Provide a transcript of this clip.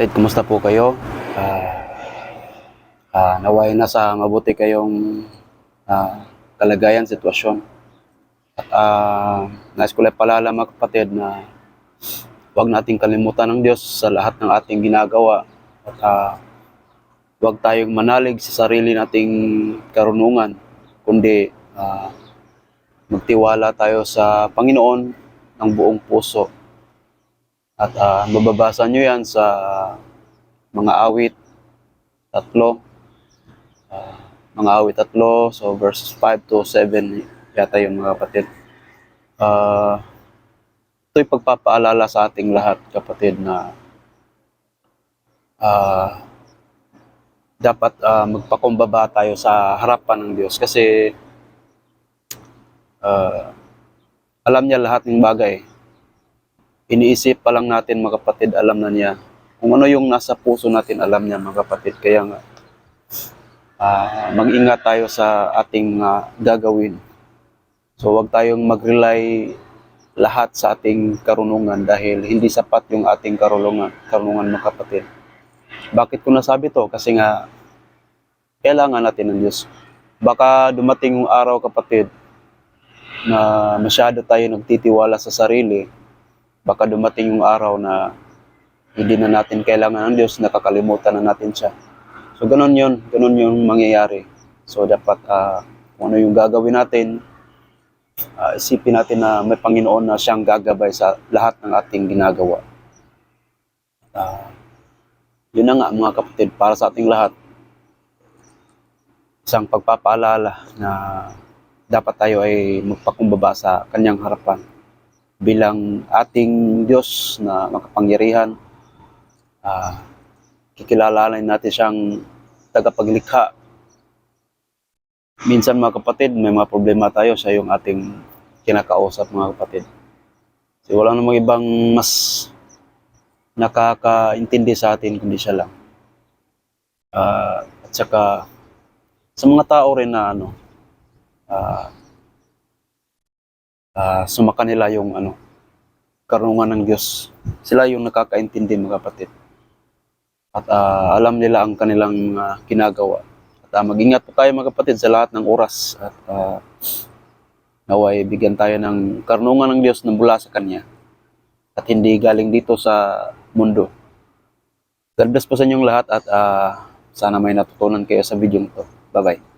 Ted, kumusta po kayo? Ah, ah, naway na sa mabuti kayong ah, kalagayan, sitwasyon. At uh, nais ko lang palala mga kapatid na huwag nating kalimutan ng Diyos sa lahat ng ating ginagawa. At ah, huwag tayong manalig sa sarili nating karunungan, kundi ah, magtiwala tayo sa Panginoon ng buong puso. At ah, mababasa nyo yan sa mga awit tatlo. Ah, mga awit tatlo, so verses 5 to 7 yata yung mga kapatid. Ah, ito'y pagpapaalala sa ating lahat, kapatid, na ah, dapat ah, magpakumbaba tayo sa harapan ng Diyos kasi ah, alam niya lahat ng bagay iniisip pa lang natin mga kapatid, alam na niya. Kung ano yung nasa puso natin, alam niya mga kapatid. Kaya nga, ah, mag-ingat tayo sa ating ah, gagawin. So wag tayong mag-rely lahat sa ating karunungan dahil hindi sapat yung ating karunungan, karunungan mga kapatid. Bakit ko nasabi to? Kasi nga, kailangan natin ng Diyos. Baka dumating yung araw kapatid na masyado tayo nagtitiwala sa sarili, baka dumating yung araw na hindi na natin kailangan ng Diyos, nakakalimutan na natin siya. So ganun yun, ganun yung mangyayari. So dapat ah, kung ano yung gagawin natin, ah, isipin natin na may Panginoon na siyang gagabay sa lahat ng ating ginagawa. Ah, yun na nga mga kapatid, para sa ating lahat, isang pagpapaalala na dapat tayo ay magpakumbaba sa kanyang harapan bilang ating Diyos na makapangyarihan. Ah, kikilalanin natin siyang tagapaglikha. Minsan mga kapatid, may mga problema tayo sa yung ating kinakausap mga kapatid. Kasi wala namang ibang mas nakakaintindi sa atin kundi siya lang. Ah, at saka sa mga tao rin na ano, ah, ah, sumaka nila yung ano, karunungan ng Diyos. Sila yung nakakaintindi mga kapatid. At ah, alam nila ang kanilang mga ginagawa. At ah, mag-ingat po tayo mga kapatid sa lahat ng oras. At ah, naway bigyan tayo ng karunungan ng Diyos na mula sa Kanya. At hindi galing dito sa mundo. God bless po sa inyong lahat at ah, sana may natutunan kayo sa video to. Bye-bye.